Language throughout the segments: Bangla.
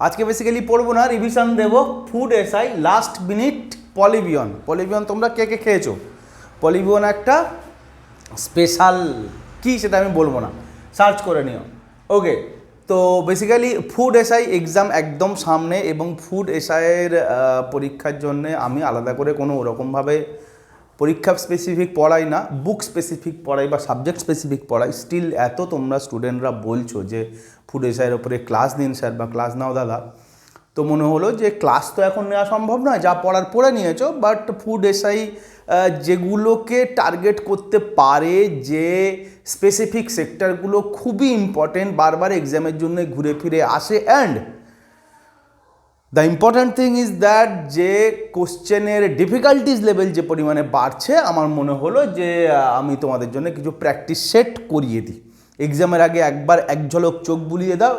আজকে বেসিক্যালি পড়ব না রিভিশন দেবো ফুড এসআই লাস্ট মিনিট পলিবিয়ন পলিবিয়ন তোমরা কে কে খেয়েছো? পলিবিয়ন একটা স্পেশাল কি সেটা আমি বলব না। সার্চ করে নিও। ওকে তো বেসিক্যালি ফুড এসআই এক্সাম একদম সামনে এবং ফুড এসআইয়ের পরীক্ষার জন্য আমি আলাদা করে কোনো ওরকমভাবে পরীক্ষা স্পেসিফিক পড়াই না বুক স্পেসিফিক পড়াই বা সাবজেক্ট স্পেসিফিক পড়াই স্টিল এত তোমরা স্টুডেন্টরা বলছো যে ফুড এসআইয়ের ওপরে ক্লাস দিন স্যার বা ক্লাস নাও দাদা। তো মনে হলো যে ক্লাস তো এখন নেওয়া সম্ভব নয়, যা পড়ার পড়ে নিয়েছো বাট ফুড এসআই যেগুলোকে টার্গেট করতে পারে যে স্পেসিফিক সেক্টরগুলো খুবই ইম্পর্টেন্ট বারবার এক্সামের জন্য ঘুরে ফিরে আসে and the important thing is that যে কোশ্চেনের ডিফিকাল্টিস লেভেল যে পরিমাণে বাড়ছে, আমার মনে হলো যে আমি তোমাদের জন্য কিছু প্র্যাকটিস সেট করিয়ে দিই। এক্সামের আগে একবার এক ঝলক চোখ বুলিয়ে দাও।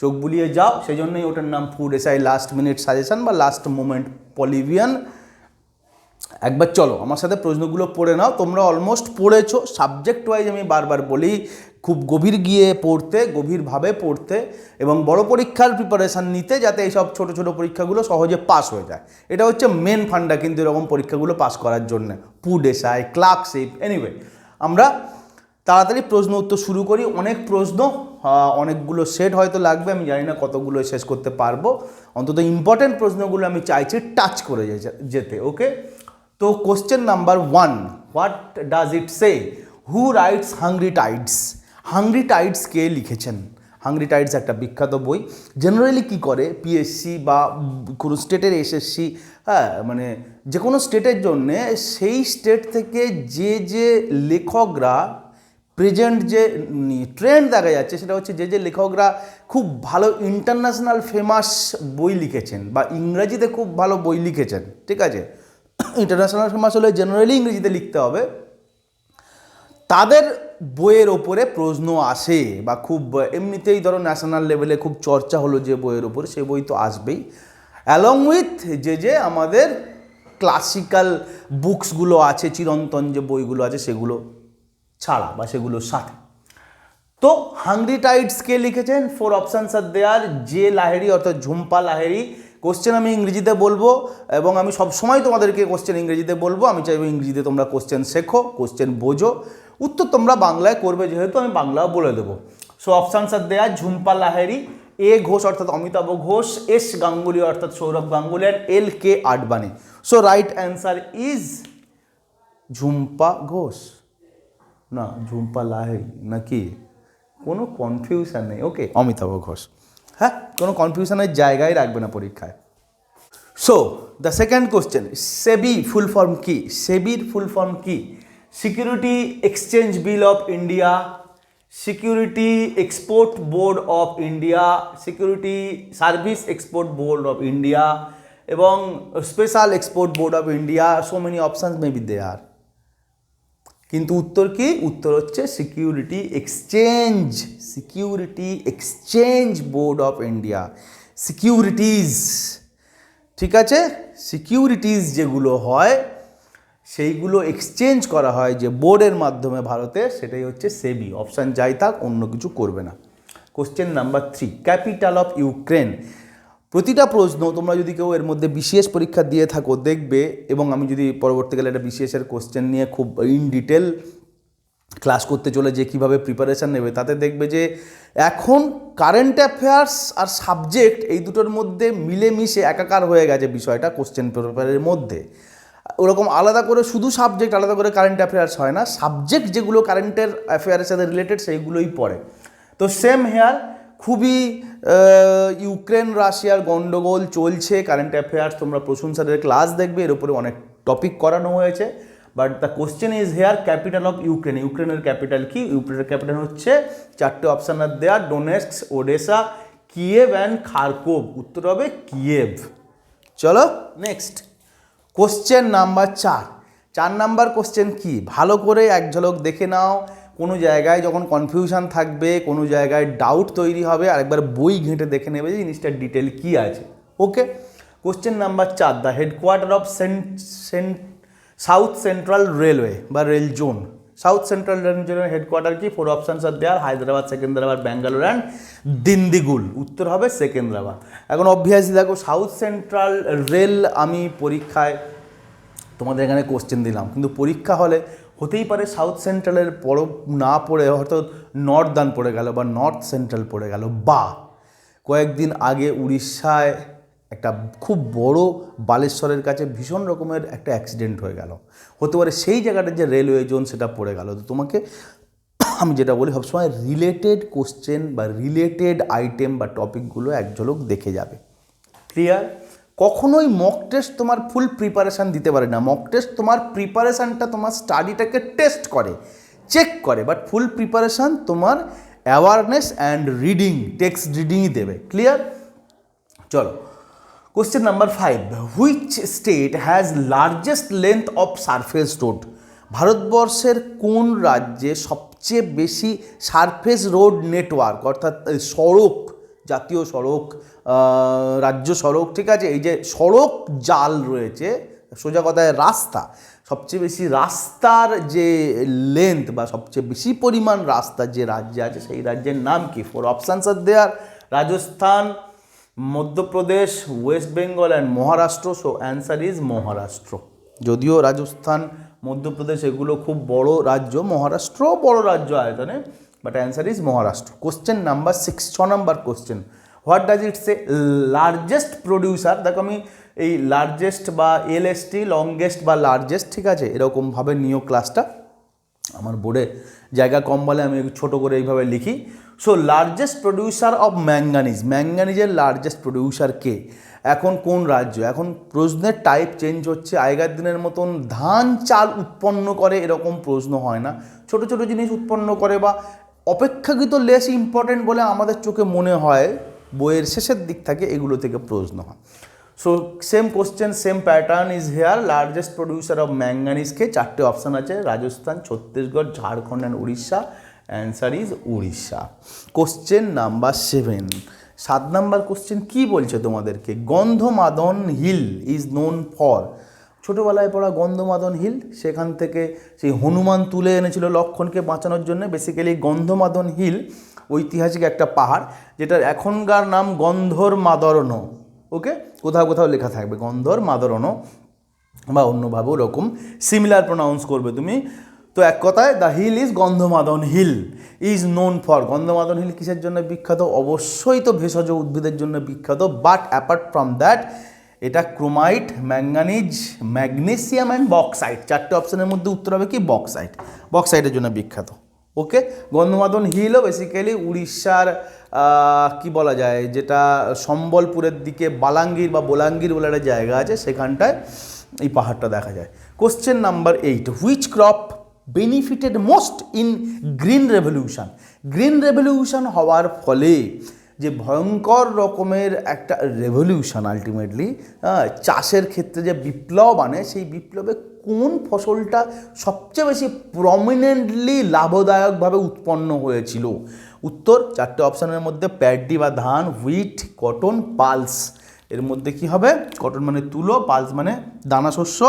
চোখ বুলিয়ে যাও সেই জন্যই ওটার নাম food SI last minute suggestion বা লাস্ট মোমেন্ট পলিভিয়ান একবার চলো, আমার সাথে প্রশ্নগুলো পড়ে নাও। তোমরা অলমোস্ট পড়েছো। সাবজেক্ট ওয়াইজ আমি বারবার বলি খুব গভীর গিয়ে পড়তে, গভীরভাবে পড়তে এবং বড় পরীক্ষার প্রিপারেশান নিতে যাতে এইসব ছোট ছোট পরীক্ষাগুলো সহজে পাস হয়ে যায়। এটা হচ্ছে মেন ফান্ডা কিন্তু এরকম পরীক্ষাগুলো পাস করার জন্য। এসআই ক্লার্কশিপ এনিওয়ে আমরা তাড়াতাড়ি প্রশ্ন উত্তর শুরু করি। অনেক প্রশ্ন অনেকগুলো সেট হয়তো লাগবে, আমি জানি না কতগুলো শেষ করতে পারব। অন্তত ইম্পর্টেন্ট প্রশ্নগুলো আমি চাইছি টাচ করে যেতে ওকে তো question number one what does it say who writes Hungry Tides Hungry Tides কে লিখেছেন। হাংরি টাইডস একটা বিখ্যাত বই। জেনারেলি কি করে? পিএসসি বা কোনো স্টেটের এসএসসি হ্যাঁ মানে যে কোনো স্টেটের জন্যে সেই স্টেট থেকে যে যে লেখকরা প্রেজেন্ট যে ট্রেন্ড দেখা যাচ্ছে, সেটা হচ্ছে যে যে লেখকরা খুব ভালো ইন্টারন্যাশনাল ফেমাস বই লিখেছেন বা ইংরাজিতে খুব ভালো বই লিখেছেন, ঠিক আছে? ইন্টারন্যাশনাল ফেমাস হলে জেনারেলি ইংরেজিতে লিখতে হবে। তাদের বইয়ের ওপরে প্রশ্ন আসে বা খুব, এমনিতেই ধরো ন্যাশনাল লেভেলে খুব চর্চা হলো যে বইয়ের ওপরে, সে বই তো আসবেই। অ্যালং উইথ যে যে আমাদের ক্লাসিক্যাল বুকসগুলো আছে, চিরন্তন যে বইগুলো আছে, সেগুলো ছাড়া বা সেগুলোর সাথে। তো হাংরি টাইডস কে লিখেছেন ফোর অপশানস আর দেয়ার যে লাহেরি অর্থাৎ ঝুম্পা লাহেরি কোশ্চেন আমি ইংরেজিতে বলব এবং আমি সবসময় তোমাদেরকে কোশ্চেন ইংরেজিতে বলব। আমি চাইব ইংরেজিতে তোমরা কোশ্চেন শেখো কোশ্চেন বোঝো। উত্তর তোমরা বাংলায় করবে, যেহেতু আমি বাংলাও বলে দেবো। So options are there Jhumpa Lahiri, A Ghosh অর্থাৎ অমিতাভ ঘোষ, এস গাঙ্গুলি অর্থাৎ Sourav Ganguly and L K Advani. So right answer is Jhumpa Ghosh. না, ঝুম্পা লাহেরি, নাকি? কোনো কনফিউশন নেই। ওকে অমিতাভ ঘোষ। হ্যাঁ কোনো কনফিউশনের জায়গায় রাখবে না পরীক্ষায়। So the second question SEBI full form কি? সেবির ফুল ফর্ম কি? Security exchange bill of India security export board of India security service export board of India এবং special export board of India so many options may be there কিন্তু উত্তর কি? উত্তর হচ্ছে security exchange security exchange board of India securities ঠিক আছে? সিকিউরিটিজ যেগুলো হয়, সেইগুলো এক্সচেঞ্জ করা হয় যে বোর্ডের মাধ্যমে ভারতে, সেটাই হচ্ছে সেবি অপশান যাই থাক, অন্য কিছু করবে না। Question number three capital of Ukraine প্রতিটা প্রশ্ন তোমরা যদি কেউ এর মধ্যে বিসিএস পরীক্ষা দিয়ে থাকো, দেখবে এবং আমি যদি পরবর্তীকালে একটা বিসিএসের কোশ্চেন নিয়ে খুব ইন ডিটেল ক্লাস করতে চলে যে কীভাবে প্রিপারেশান নেবে, তাতে দেখবে যে এখন কারেন্ট অ্যাফেয়ার্স আর সাবজেক্ট এই দুটোর মধ্যে মিলেমিশে একাকার হয়ে গেছে বিষয়টা কোশ্চেন পেপারের মধ্যে। ওরকম আলাদা করে শুধু সাবজেক্ট আলাদা করে কারেন্ট অ্যাফেয়ার্স হয় না সাবজেক্ট যেগুলো কারেন্টের অ্যাফেয়ারের সাথে রিলেটেড সেইগুলোই পড়ে। তো সেম হেয়ার খুবই ইউক্রেন, রাশিয়ার গন্ডগোল চলছে কারেন্ট অ্যাফেয়ার্স তোমরা প্রসূন স্যারের ক্লাস দেখবে, এর উপরে অনেক টপিক করানো হয়েছে but the question is here capital of Ukraine ইউক্রেনের ক্যাপিটাল কি? ইউক্রেনের ক্যাপিটাল হচ্ছে চারটে option are there Donetsk Odessa Kiev and Kharkov উত্তর হবে কিয়েভ চলো নেক্সট কোশ্চেন নাম্বার চার। চার নাম্বার কোশ্চেন কি? ভালো করে এক ঝলক দেখে নাও। কোনো জায়গায় যখন কনফিউশন থাকবে, কোনো জায়গায় ডাউট তৈরি হবে আর একবার বই ঘেঁটে দেখে নেবে যে জিনিসটার ডিটেল কী আছে। ওকে কোশ্চেন নাম্বার চার the headquarter of cent cent south central railway বা রেল জোন সাউথ সেন্ট্রাল রেঞ্জের হেডকোয়ার্টার কি? Four options are there Hyderabad Secunderabad Bangalore and Dindigul উত্তর হবে সেকেন্দ্রাবাদ এখন অবভিয়াসলি দেখো সাউথ সেন্ট্রাল রেল আমি পরীক্ষায় তোমাদের এখানে কোশ্চেন দিলাম। কিন্তু পরীক্ষা হলে হতেই পারে সাউথ সেন্ট্রালের পড়ো, না পড়ে, হয়তো নর্দার্ন পড়ে গেল বা নর্থ সেন্ট্রাল পড়ে গেল বা কয়েকদিন আগে উড়িষ্যায় একটা খুব বড় বালেশ্বরের কাছে ভীষণ রকমের একটা অ্যাক্সিডেন্ট হয়ে গেল। হতে পারে সেই জায়গাটা যে রেলওয়ে জোন সেটা পড়ে গেল। তো তোমাকে আমি যেটা বলি, সবসময় রিলেটেড কোশ্চেন বা রিলেটেড আইটেম বা টপিকগুলো এক ঝলক দেখে যাবে। ক্লিয়ার কখনোই মক টেস্ট তোমার ফুল প্রিপারেশান দিতে পারে না। মক টেস্ট তোমার প্রিপারেশানটা তোমার স্টাডিটাকে টেস্ট করে চেক করে বাট ফুল প্রিপারেশান তোমার অ্যাওয়ারনেস অ্যান্ড রিডিং টেক্সট রিডিংই দেবে। ক্লিয়ার চলো। Question number five which state has largest length of surface road ভারতবর্ষের কোন রাজ্যে সবচেয়ে বেশি সারফেস রোড নেটওয়ার্ক অর্থাৎ সড়ক জাতীয় সড়ক রাজ্য সড়ক, ঠিক আছে? এই যে সড়ক জাল রয়েছে, সোজা কথায় রাস্তা, সবচেয়ে বেশি রাস্তার যে লেন্থ বা সবচেয়ে বেশি পরিমাণ রাস্তা যে রাজ্যে আছে, সেই রাজ্যের নাম কি? Four options are there Rajasthan, Madhya Pradesh West Bengal and Maharashtra so answer is Maharashtra যদিও রাজস্থান, মধ্যপ্রদেশ এগুলো খুব বড় রাজ্য মহারাষ্ট্রও বড় রাজ্য আয়তনে but answer is Maharashtra question number six ছ number question what does it say largest producer দেখো আমি এই লার্জেস্ট বা এলএসটি লংগেস্ট বা লার্জেস্ট ঠিক আছে? এরকমভাবে নিও ক্লাসটা আমার বোর্ডে জায়গা কম বলে আমি ছোট করে এইভাবে লিখি। So largest producer of manganese ম্যাঙ্গানিজের largest producer কে? এখন কোন রাজ্য? এখন প্রশ্নের টাইপ চেঞ্জ হচ্ছে। আগেকার দিনের মতন ধান, চাল উৎপন্ন করে এরকম প্রশ্ন হয় না। ছোট ছোট জিনিস উৎপন্ন করে বা অপেক্ষাকৃত লেস ইম্পর্টেন্ট বলে আমাদের চোখে মনে হয়, বইয়ের শেষের দিক থেকে এগুলো থেকে প্রশ্ন হয়। So same question same pattern is here largest producer of ম্যাঙ্গানিজকে চারটে অপশান আছে, Rajasthan, Chhattisgarh, Jharkhand and Orissa. Answer is Orissa. Question number seven সাত নাম্বার কোশ্চেন কি বলছে তোমাদেরকে? Gandhamardan hill is known for ছোটোবেলায় পড়া গন্ধমাদন হিল, সেখান থেকে সেই হনুমান তুলে এনেছিল লক্ষণকে বাঁচানোর জন্য। বেসিক্যালি গন্ধমাদন হিল ঐতিহাসিক একটা পাহাড়, যেটার এখনকার নাম গন্ধর মাদরণ ওকে কোথাও কোথাও লেখা থাকবে গন্ধর মাদরণ বা অন্যভাবে ওরকম সিমিলার প্রোনাউন্স করবে তুমি। তো এক কথায় the hill is Gandhamadan hill is known for Gandhamadan hill কিসের জন্য বিখ্যাত? অবশ্যই তো ভেষজ উদ্ভিদের জন্য বিখ্যাত বাট অ্যাপার্ট ফ্রম দ্যাট এটা chromite, manganese, magnesium and bauxite চারটে অপশনের মধ্যে উত্তর হবে কি? বক্সাইট বক্সাইটের জন্য বিখ্যাত। ওকে গন্ধমাদন হিলও বেসিক্যালি উড়িষ্যার কি বলা যায়? যেটা সম্বলপুরের দিকে বালাঙ্গীর বা বোলাঙ্গীর বলে একটা জায়গা আছে, সেখানটায় এই পাহাড়টা দেখা যায়। Question number eight which crop benefited most in green revolution green revolution হওয়ার ফলে যে ভয়ঙ্কর রকমের একটা রেভলিউশন আলটিমেটলি চাষের ক্ষেত্রে যে বিপ্লব আনে, সেই বিপ্লবে কোন ফসলটা সবচেয়ে বেশি প্রমিনেন্টলি লাভদায়কভাবে উৎপন্ন হয়েছিল? উত্তর, চারটে অপশানের মধ্যে প্যাডি বা ধান হুইট কটন পালস এর মধ্যে কি হবে? কটন মানে তুলো পালস মানে দানা শস্য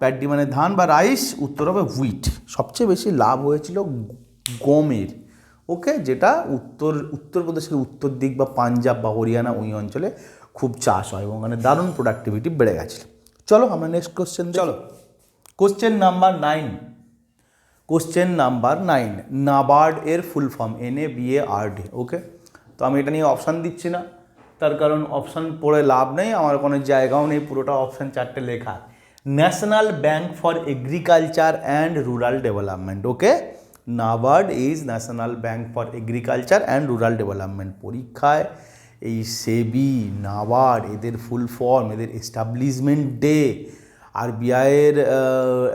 প্যাডি মানে ধান বা রাইস উত্তর হবে হুইট সবচেয়ে বেশি লাভ হয়েছিল গমের। ওকে যেটা উত্তর উত্তরপ্রদেশের উত্তর দিক বা পাঞ্জাব বা হরিয়ানা ওই অঞ্চলে খুব চাষ হয় এবং ওখানে দারুণ প্রোডাক্টিভিটি বেড়ে গেছিল চলো আমরা নেক্সট কোশ্চেন চলো। Question number nine question number nine NABARD এর full form N A B A R D okay তো আমি এটা নিয়ে অপশান দিচ্ছি না। তার কারণ অপশান পড়ে লাভ নেই আমার কোনো জায়গাও নেই পুরোটা অপশান চারটে লেখা। National bank for agriculture and rural development okay NABARD is national bank for agriculture and rural development. পরীক্ষায় এই সেবি, নাবার্ড, এদের ফুল ফর্ম, এদের এস্টাবলিশমেন্ট ডে আর আরবিআইয়ের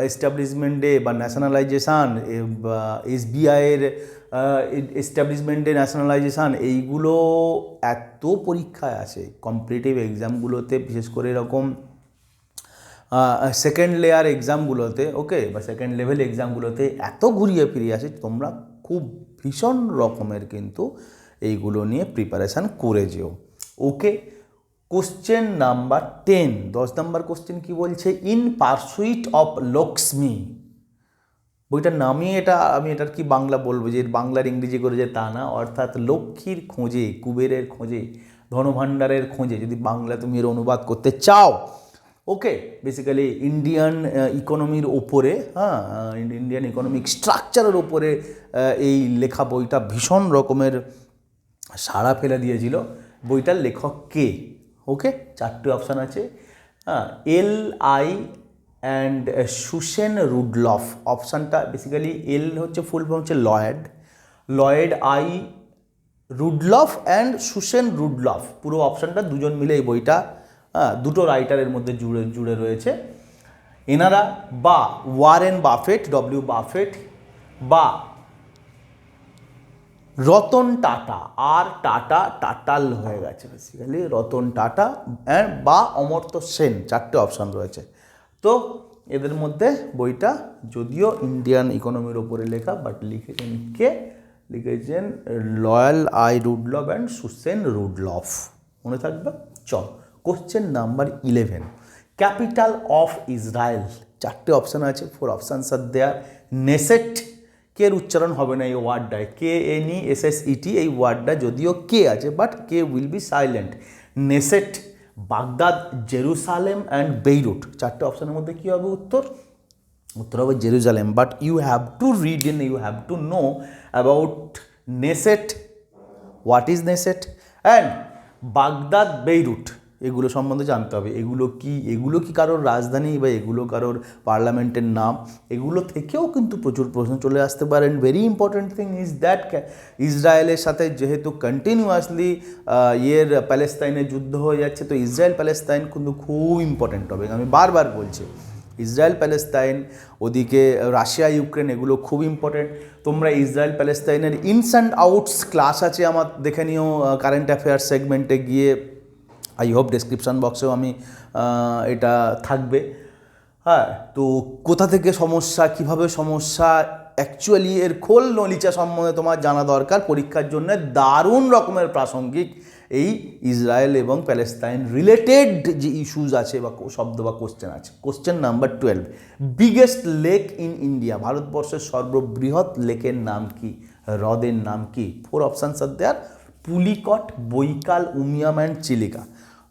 এস্টাবলিশমেন্ট ডে বা ন্যাশনালাইজেশান এসবিআইয়ের এস্টাবলিশমেন্ট ডে, ন্যাশনালাইজেশান, এইগুলো এত পরীক্ষায় আছে কম্পিটিটিভ এক্সামগুলোতে, বিশেষ করে এরকম সেকেন্ড লেয়ার এক্সামগুলোতে ওকে বা সেকেন্ড লেভেল এক্সামগুলোতে এত ঘুরিয়ে ফিরিয়ে আসে, তোমরা খুব ভীষণ রকমের কিন্তু এইগুলো নিয়ে প্রিপারেশান করে যেও। ওকে কোশ্চেন নাম্বার টেন দশ নাম্বার কোশ্চেন কি বলছে? ইন পারসুইট অফ লক্ষ্মী বইটার নামই এটা, আমি এটার কি বাংলা বলব, যে বাংলার ইংরেজি করে যে তা না, অর্থাৎ লক্ষ্মীর খোঁজে, কুবেরের খোঁজে, ধনভাণ্ডারের খোঁজে, যদি বাংলা তুমি এর অনুবাদ করতে চাও ওকে বেসিক্যালি ইন্ডিয়ান ইকোনমির ওপরে হ্যাঁ ইন্ডিয়ান ইকোনমিক স্ট্রাকচারের ওপরে এই লেখা বইটা ভীষণ রকমের সাড়া ফেলে দিয়েছিল। বইটার লেখক কে? ওকে চারটে অপশান আছে। হ্যাঁ L I and Susanne Rudolph অপশানটা বেসিক্যালি এল হচ্ছে ফুল ফর্ম হচ্ছে Lloyd Lloyd I Rudolph and Susanne Rudolph পুরো অপশানটা দুজন মিলে এই বইটা দুটো রাইটারের মধ্যে জুড়ে জুড়ে রয়েছে। এনারা বা ওয়ারেন বাফেট ডব্লিউ বাফেট বা রতন টাটা, আর টাটা টাটাল হয়ে গেছে বেসিক্যালি রতন টাটা বা অমর্ত্য সেন, চারটে অপশান রয়েছে। তো এদের মধ্যে বইটা যদিও ইন্ডিয়ান ইকোনমির ওপরে লেখা বাট লিখেছেন কে? লিখেছেন Lloyd I Rudolph and Susanne Rudolph মনে থাকবে? চল। Question number eleven capital of Israel চারটে অপশান আছে four options are there Knesset কের উচ্চারণ হবে না এই ওয়ার্ডটায় K N E S S E T এই ওয়ার্ডটা যদিও কে আছে but K will be silent Knesset Baghdad Jerusalem and Beirut চারটে অপশানের মধ্যে কী হবে উত্তর? উত্তর হবে Jerusalem but you have to read in you have to know about Knesset what is Knesset and Baghdad Beirut এগুলো সম্বন্ধে জানতে হবে। এগুলো কি? এগুলো কি কারোর রাজধানী বা এগুলো কারোর পার্লামেন্টের নাম? এগুলো থেকেও কিন্তু প্রচুর প্রশ্ন চলে আসতে পারেন। Very important thing is that ইসরায়েলের সাথে যেহেতু কন্টিনিউয়াসলি ইয়ের প্যালেস্তাইনের যুদ্ধ হয়ে যাচ্ছে, তো ইসরায়েল প্যালেস্তাইন কিন্তু খুব ইম্পর্ট্যান্ট হবে আমি বারবার বলছি, ইসরায়েল প্যালেস্তাইন, ওদিকে রাশিয়া, ইউক্রেন এগুলো খুব ইম্পর্টেন্ট তোমরা ইসরায়েল প্যালেস্তাইনের ইনস অ্যান্ড আউটস ক্লাস আছে আমার, দেখে নিও কারেন্ট অ্যাফেয়ার্স সেগমেন্টে গিয়ে। আই হোপ ডেসক্রিপশান বক্সেও আমি এটা থাকবে। হ্যাঁ তো কোথা থেকে সমস্যা, কীভাবে সমস্যা? অ্যাকচুয়ালি এর খোল নলিচা সম্বন্ধে তোমার জানা দরকার। পরীক্ষার জন্য দারুণ রকমের প্রাসঙ্গিক এই ইসরায়েল এবং প্যালেস্তাইন রিলেটেড যে ইস্যুজ আছে বা শব্দ বা কোশ্চেন আছে। Question number twelve biggest lake in India ভারতবর্ষের সর্ববৃহৎ লেকের নাম কি? হ্রদের নাম কি? Four options are there Pulicat Baikal Umiam and Chilika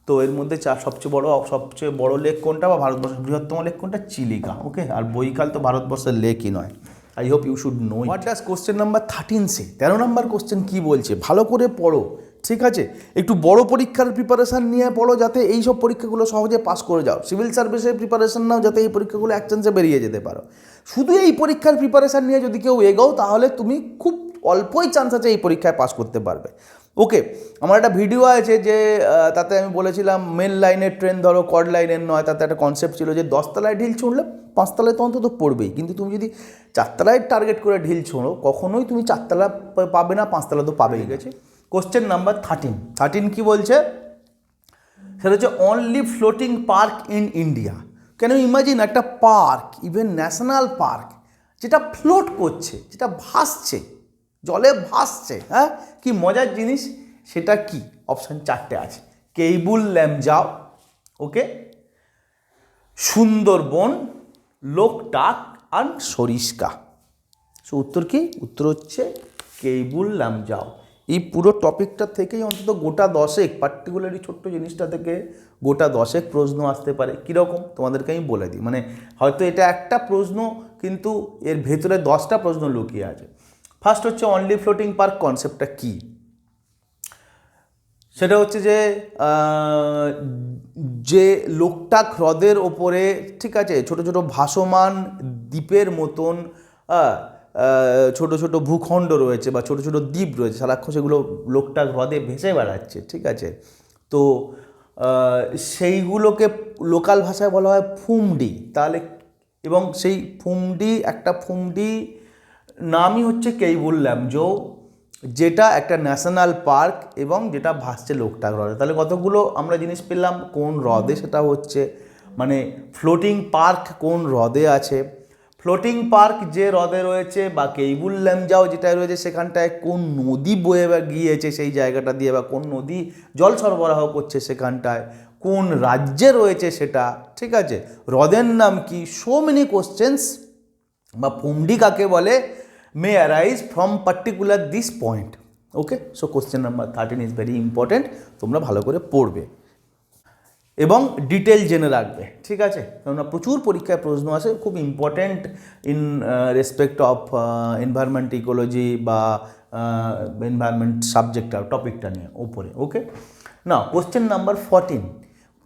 তো এর মধ্যে চার সবচেয়ে বড় সবচেয়ে বড় লেক কোনটা বা ভারতবর্ষের বৃহত্তম লেক কোনটা? চিলিকা ওকে আর বৈকাল তো ভারতবর্ষের লেকই নয়। I hope you should know what does question number thirteen say তেরো নম্বর কোশ্চেন কী বলছে? ভালো করে পড়ো ঠিক আছে? একটু বড় পরীক্ষার প্রিপারেশান নিয়ে পড়ো যাতে এই সব পরীক্ষাগুলো সহজে পাস করে যাও। সিভিল সার্ভিসের প্রিপারেশান নাও যাতে এই পরীক্ষাগুলো এক চান্সে বেরিয়ে যেতে পারো। শুধু এই পরীক্ষার প্রিপারেশান নিয়ে যদি কেউ এগোও তাহলে তুমি খুব অল্পই চান্স আছে এই পরীক্ষায় পাস করতে পারবে। ওকে আমার একটা ভিডিও আছে যে তাতে আমি বলেছিলাম মেন লাইনের ট্রেন ধরো কড লাইনের নয় তাতে একটা কনসেপ্ট ছিল যে দশতলায় ঢিল ছুঁড়লে পাঁচতলায় তো অন্তত পড়বেই। কিন্তু তুমি যদি চারতলায় টার্গেট করে ঢিল ছোঁড়ো কখনোই তুমি চারতলা পাবে না পাঁচতলা তো পাবেই। গেছে কোশ্চেন নাম্বার থার্টিন থার্টিন কী বলছে? সেটা হচ্ছে only floating park in India কেন ইমাজিন একটা পার্ক ইভেন ন্যাশনাল পার্ক যেটা ফ্লোট করছে যেটা ভাসছে? জলে ভাসছে হ্যাঁ? কি মজার জিনিস? সেটা কি? অপশান চারটে আছে। কেইবুল ল্যামজাও ওকে সুন্দরবন লোকটাক আর সরিষ্কা। সো উত্তর কি? উত্তর হচ্ছে কেইবুল লামজাও এই পুরো টপিকটা থেকেই অন্তত গোটা দশেক পার্টিকুলারলি ছোট্ট জিনিসটা থেকে গোটা দশেক প্রশ্ন আসতে পারে। কীরকম? তোমাদেরকে আমি বলে দিই। মানে হয়তো এটা একটা প্রশ্ন, কিন্তু এর ভেতরে দশটা প্রশ্ন লুকিয়ে আছে। ফার্স্ট হচ্ছে অনলি ফ্লোটিং পার্ক কনসেপ্টটা কী? সেটা হচ্ছে যে যে লোকটাক হ্রদের ওপরে, ঠিক আছে, ছোট ছোট ভাসমান দ্বীপের মতন ছোট ছোট ভূখণ্ড রয়েছে বা ছোট ছোট দ্বীপ রয়েছে, সারাক্ষণ সেগুলো লোকটাক হ্রদে ভেসে বেড়াচ্ছে, ঠিক আছে। তো সেইগুলোকে লোকাল ভাষায় বলা হয় ফুমডি। তাহলে, এবং সেই ফুমডি, একটা ফুমডি নামই হচ্ছে কেইবুল ল্যামজো, যেটা একটা ন্যাশনাল পার্ক এবং যেটা ভাসছে লোকটাক হ্রদে। তাহলে কতগুলো আমরা জিনিস পেলাম? কোন হ্রদে সেটা হচ্ছে মানে ফ্লোটিং পার্ক কোন হ্রদে আছে? ফ্লোটিং পার্ক যে হ্রদে রয়েছে বা কেইবুল ল্যামজাও যেটা রয়েছে সেখানটায় কোন নদী বয়ে গিয়েছে সেই জায়গাটা দিয়ে বা কোন নদী জল সরবরাহ করছে সেখানটায়? কোন রাজ্যে রয়েছে সেটা? ঠিক আছে? হ্রদের নাম কি? সো মেনি কোশ্চেন্স বা পুমডি কাকে বলে may arise from particular this point okay so question number thirteen is very important তোমরা ভালো করে পড়বে। এবং ডিটেল জেনে রাখবে। ঠিক আছে? কেননা প্রচুর পরীক্ষায় প্রশ্ন আসে। খুব important in respect of environment ecology বা এনভায়রনমেন্ট সাবজেক্টটা টপিকটা নিয়ে ওপরে ওকে না question number fourteen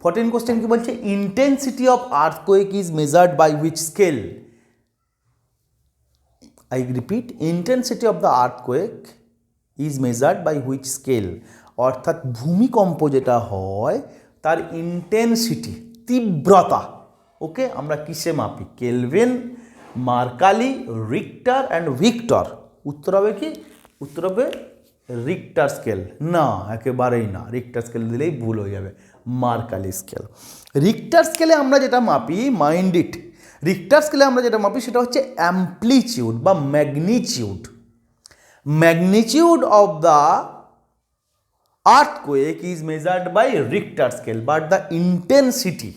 fourteen question কি বলছে? Intensity of earthquake is measured by which scale I repeat, intensity of the earthquake is measured by which scale? অর্থাৎ ভূমিকম্প যেটা হয় তার ইন্টেন্সিটি তীব্রতা। ওকে আমরা কিসে মাপি? Kelvin Mercalli Richter and Victor. উত্তর হবে কি? উত্তর হবে রিক্টার স্কেল না একেবারেই না। রিক্টার স্কেল দিলেই ভুল হয়ে যাবে। মার্কালি স্কেল রিক্টার স্কেলে আমরা যেটা মাপি মাইন্ড ইট রিক্টার স্কেলে আমরা যেটা মাপি সেটা হচ্ছে অ্যাম্পলিচিউড বা magnitude magnitude of the earthquake is measured by Richter scale but the intensity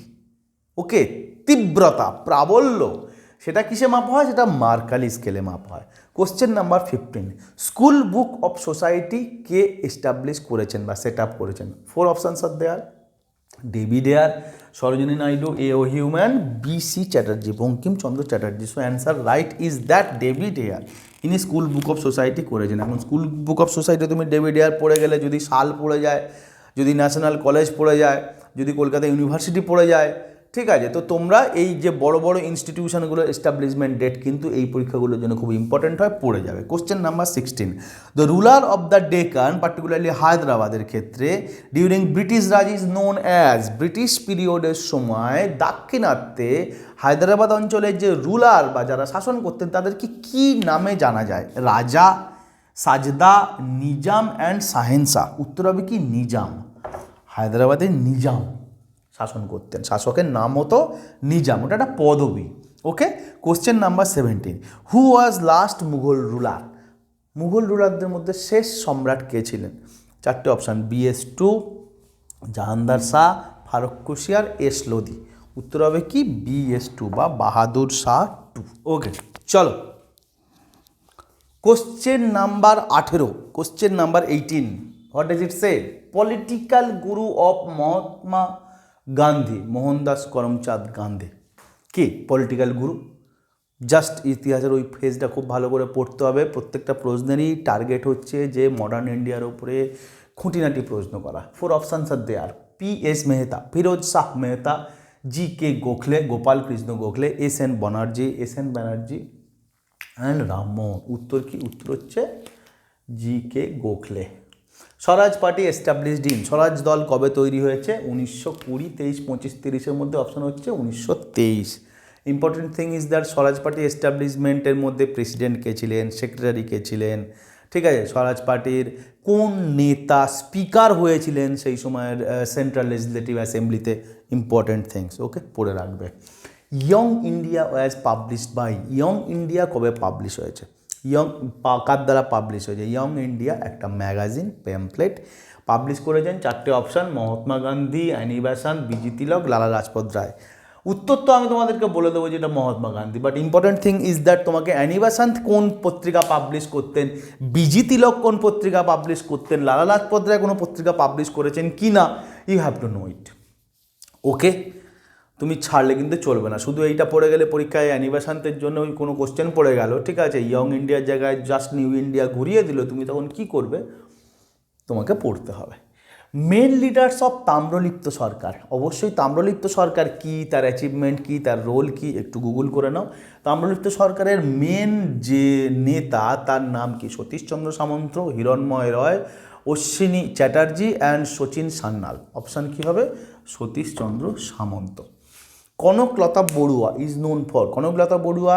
okay তীব্রতা, প্রাবল্য, সেটা কিসে মাপা হয়? সেটা মার্কালি স্কেলে মাপা হয়। Question number fifteen school book of society K establish করেছেন বা সেট আপ করেছেন? Four options are there David Hare Sarojini Naidu A O Hume B C Chatterjee Bankimchandra Chatterjee so answer right is that David Hare ইনি স্কুল বুক অফ সোসাইটি করেছেন। এখন স্কুল বুক অফ সোসাইটি তুমি ডেভি ডেয়ার পড়ে গেলে, যদি সাল পড়ে যায়, যদি ন্যাশনাল কলেজ পড়ে যায়, যদি কলকাতা ইউনিভার্সিটি পড়ে যায় ঠিক আছে, তো তোমরা এই যে বড় বড় ইনস্টিটিউশনগুলো এস্টাবলিশমেন্ট ডেট কিন্তু এই পরীক্ষাগুলোর জন্য খুব ইম্পর্টেন্ট হয়, পড়ে যাবে। Question number sixteen the ruler of the Deccan particularly হায়দ্রাবাদের ক্ষেত্রে during British Raj is known as British পিরিয়ডের সময় দাক্ষিণাত্যে হায়দ্রাবাদ অঞ্চলের যে রুলার বা যারা শাসন করতেন, তাদেরকে কি নামে জানা যায়? রাজা, সাজদা, নিজাম অ্যান্ড সাহেনসা উত্তর হবে কি? নিজাম। হায়দ্রাবাদের নিজাম। শাসন করতেন। শাসকের নাম হতো নিজাম, ওটা একটা পদবি। Okay question number seventeen who was last Mughal ruler Mughal রুলারদের মধ্যে শেষ সম্রাট কে ছিলেন? চারটে option B S two Jahandar Shah, Farrukhsiyar S Lodi উত্তর হবে কি? বিএস টু বা বাহাদুর শাহ টু ওকে চলো। কোশ্চেন নাম্বার আঠেরো question number eighteen what is it say political guru of Mahatma Gandhi, Mohandas Karamchand Gandhi. K? Political Guru just ইতিহাসের ওই ফেজটা খুব ভালো করে পড়তে হবে। প্রত্যেকটা প্রশ্নেরই টার্গেট হচ্ছে যে মডার্ন ইন্ডিয়ার উপরে খুঁটিনাটি প্রশ্ন করা। Four options are there P S Mehta Firoz Shah Mehta G K Gokhale Gopal Krishna Gokhale S N Banerjee S N Banerjee and Rammohan উত্তর কি? উত্তর হচ্ছে G K Gokhale Swaraj party established in Swaraj দল কবে তৈরি হয়েছে? উনিশশো কুড়ি, তেইশ, পঁচিশ, তিরিশের মধ্যে অপশন হচ্ছে উনিশশো তেইশ। Important thing is that Swaraj party এস্টাবলিশমেন্টের মধ্যে প্রেসিডেন্ট কে ছিলেন সেক্রেটারি কে ছিলেন। ঠিক আছে, স্বরাজ পার্টির কোন নেতা স্পিকার হয়েছিলেন সেই সময়ের সেন্ট্রাল লেজিসলেটিভ অ্যাসেম্বলিতে ইম্পর্টেন্ট থিংস ওকে পড়ে রাখবে। Young India was published by Young India কবে পাবলিশ হয়েছে? ইয়ং কার দ্বারা পাবলিশ হয়েছে? ইয়ং ইন্ডিয়া একটা ম্যাগাজিন প্যাম্পলেট পাবলিশ করেছেন চারটে option Mahatma Gandhi Annie Besant B G Tilak Lala Lajpat Rai উত্তর তো আমি তোমাদেরকে বলে দেবো যেটা Mahatma Gandhi but important thing is that তোমাকে অ্যানি কোন পত্রিকা পাবলিশ করতেন বিজি তিলক কোন পত্রিকা পাবলিশ করতেন লালা লাজপত রায় কোনো পত্রিকা পাবলিশ করেছেন কি না you have to know it okay তুমি ছাড়লে কিন্তু চলবে না। শুধু এইটা পড়ে গেলে পরীক্ষায় অ্যানিভার্সান্তের জন্য কোনো কোশ্চেন পড়ে গেল, ঠিক আছে? ইয়ং ইন্ডিয়ার জায়গায় জাস্ট নিউ ইন্ডিয়া ঘুরিয়ে দিল, তুমি তখন কি করবে? তোমাকে পড়তে হবে। Main leaders of Tamralipta Sarkar. অবশ্যই তাম্রলিপ্ত সরকার কি, তার অ্যাচিভমেন্ট কি, তার রোল কি, একটু গুগল করে নাও। তাম্রলিপ্ত সরকারের মেন যে নেতা, তার নাম কি? সতীশচন্দ্র সামন্ত, হিরণময় রয়, অশ্বিনী চ্যাটার্জি অ্যান্ড সচিন সান্যাল। অপশান কী হবে? Satishchandra Samanta. Kanaklata Barua is known for Kanaklata Barua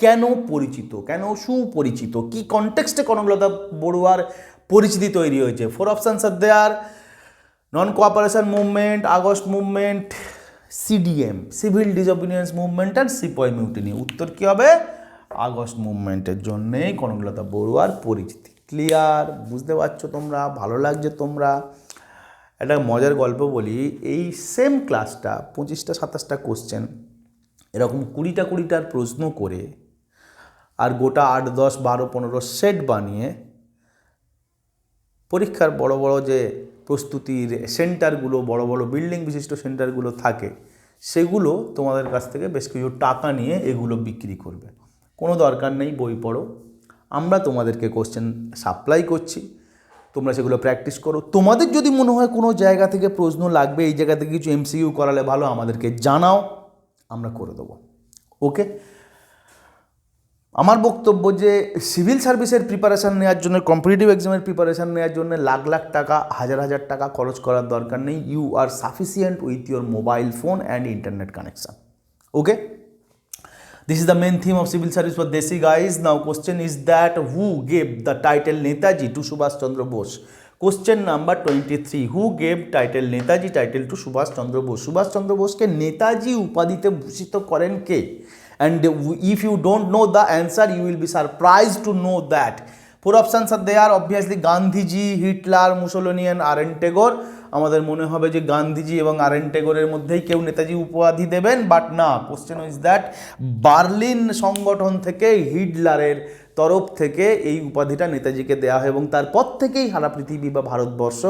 কেন পরিচিত? কেন সুপরিচিত? কি কনটেক্সটে কনকলতা বড়ুয়ার পরিচিতি তৈরি হয়েছে? Four options are there non cooperation movement August movement CDM civil disobedience movement and sepoy mutiny উত্তর কী হবে? আগস্ট মুভমেন্টের জন্যেই কনকলতা বড়ুয়ার পরিচিতি। ক্লিয়ার বুঝতে পারছ তোমরা? ভালো লাগছে তোমরা? একটা মজার গল্প বলি, এই সেম ক্লাসটা পঁচিশটা, সাতাশটা কোশ্চেন এরকম কুড়িটা কুড়িটার প্রশ্ন করে আর গোটা আট, দশ, বারো, পনেরো সেট বানিয়ে পরীক্ষার বড় বড় যে প্রস্তুতির সেন্টারগুলো বড় বড় বিল্ডিং বিশিষ্ট সেন্টারগুলো থাকে, সেগুলো তোমাদের কাছ থেকে বেশ কিছু টাকা নিয়ে এগুলো বিক্রি করবে। কোনো দরকার নেই, বই পড়ো। আমরা তোমাদেরকে কোশ্চেন সাপ্লাই করছি। তোমরা সেগুলো প্র্যাকটিস করো। তোমাদের যদি মনে হয় কোনো জায়গা থেকে প্রশ্ন লাগবে, এই জায়গা থেকে কিছু এমসিইউ করালে ভালো, আমাদেরকে জানাও, আমরা করে দেবো। ওকে আমার বক্তব্য যে সিভিল সার্ভিসের প্রিপারেশান নেওয়ার জন্য কম্পিটিটিভ এক্সামের প্রিপারেশান নেওয়ার জন্য লাখ লাখ টাকা, হাজার হাজার টাকা খরচ করার দরকার নেই। You are sufficient with your mobile phone and internet connection okay This is the main theme of civil service for Desi guys. Now, question is that who gave the title Netaji to Subhash Chandra Bose? Question number 23. Who gave title Netaji title to Subhash Chandra Bose? Subhash Chandra Bose কে নেতাজি উপাধিতে ভূষিত করেন কে and if you don't know the answer you will be surprised to know that four options are there obviously Gandhiji Hitler Mussolini and R N Tagore আমাদের মনে হবে যে গান্ধীজি এবং আর এন টেগোরের মধ্যেই কেউ নেতাজি উপাধি দেবেন বাট না কোশ্চেন ইজ দ্যাট বার্লিন সংগঠন থেকে, হিটলারের তরফ থেকে এই উপাধিটা নেতাজিকে দেওয়া হয় এবং তারপর থেকেই সারা পৃথিবী বা ভারতবর্ষ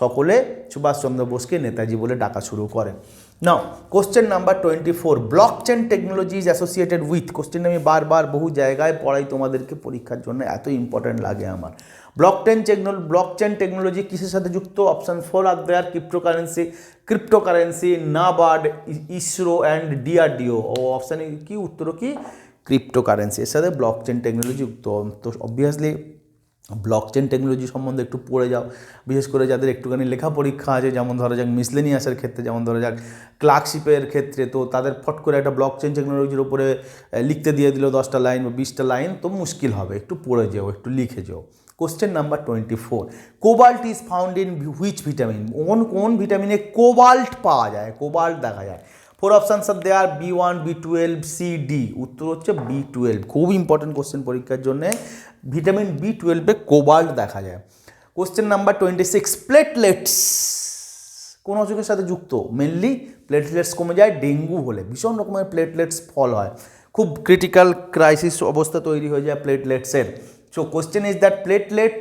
সকলে সুভাষচন্দ্র বোসকে নেতাজি বলে ডাকা শুরু করে। Now question number twenty four blockchain technology is associated with question আমি বারবার বহু জায়গায় পড়াই তোমাদেরকে পরীক্ষার জন্য এত ইম্পর্ট্যান্ট লাগে আমার। Blockchain technology block chain technology কিসের সাথে যুক্ত? Option four are there cryptocurrency cryptocurrency NABARD ISRO and DRDO O option কি উত্তর? কি? ক্রিপ্টোকারেন্সি এর সাথে ব্লক চেন টেকনোলজি যুক্ত। তো অবভিয়াসলি ব্লক চেন টেকনোলজি সম্বন্ধে একটু পড়ে যাও। বিশেষ করে যাদের একটুখানি লেখা পরীক্ষা আছে, যেমন ধরা যাক মিসলেনিয়াসের ক্ষেত্রে, যেমন ধরা যাক ক্লার্কশিপের ক্ষেত্রে, তো তাদের ফট করে একটা ব্লক চেন টেকনোলজির উপরে লিখতে দিয়ে দিল দশটা লাইন বা বিশটা লাইন তো মুশকিল হবে। একটু পড়ে যেও, একটু লিখে যেও। Question number twenty four cobalt is found in which vitamin কোন কোন ভিটামিনে কোবাল্ট পাওয়া যায়? কোবাল্ট দেখা যায়। Four options are there B one B twelve C D উত্তর হচ্ছে বি টুয়েলভ খুব ইম্পর্টেন্ট কোশ্চেন পরীক্ষার জন্যে। ভিটামিন বি টুয়েলভে কোবাল্ট দেখা যায়। Question number twenty six platelets কোন অসুখের সাথে যুক্ত? মেনলি প্লেটলেটস কমে যায়, ডেঙ্গু হলে। ভীষণ রকমের প্লেটলেটস ফল হয়। খুব ক্রিটিক্যাল ক্রাইসিস অবস্থা তৈরি হয়ে যায় প্লেটলেটসের so question is that platelet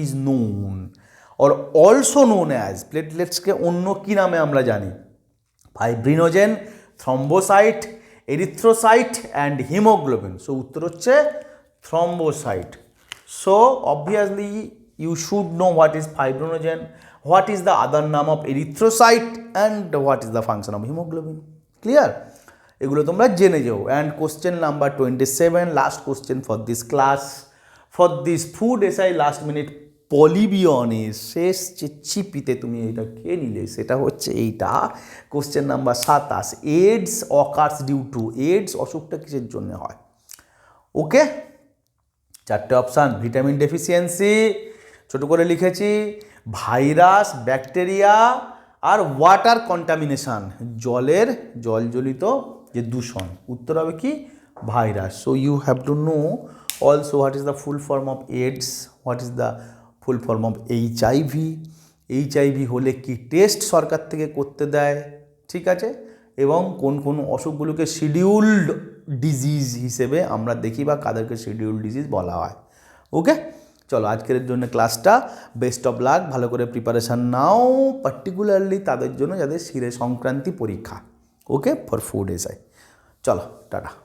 is known or also known as প্লেটলেটসকে অন্য কী নামে আমরা জানি fibrinogen thrombocyte erythrocyte and haemoglobin so উত্তর হচ্ছে thrombocyte so obviously you should know what is fibrinogen what is the other name of erythrocyte and what is the function of haemoglobin clear এগুলো তোমরা জেনে যাও and question number twenty seven last question for this class for this food S I last minute পলিবিয়নের শেষ যে চিপিতে তুমি এটা খেয়ে নিলে, সেটা হচ্ছে এইটা। কোশ্চেন নাম্বার সাতাশ AIDS occurs due to AIDS অসুখটা কিসের জন্য হয়? ওকে চারটে অপশান ভিটামিন ডেফিসিয়েন্সি ছোট করে লিখেছি ভাইরাস ব্যাকটেরিয়া আর ওয়াটার কন্টামিনেশন জলের জলজলিত যে দূষণ। উত্তর হবে কি? Virus so you have to know also what is the full form of AIDS what is the full form of H I V H I V হলে কি টেস্ট সরকার থেকে করতে দেয়? ঠিক আছে? এবং কোন কোন অসুখগুলোকে শিডিউলড ডিজিজ হিসেবে আমরা দেখি বা কাদেরকে শিডিউল ডিজিজ বলা হয়। ওকে চলো, আজকের জন্য ক্লাসটা বেস্ট অফ লাক ভালো করে প্রিপারেশান নাও পার্টিকুলারলি তাদের জন্য যাদের শিরে সংক্রান্তি পরীক্ষা। Okay for food S I চলো, টাটা।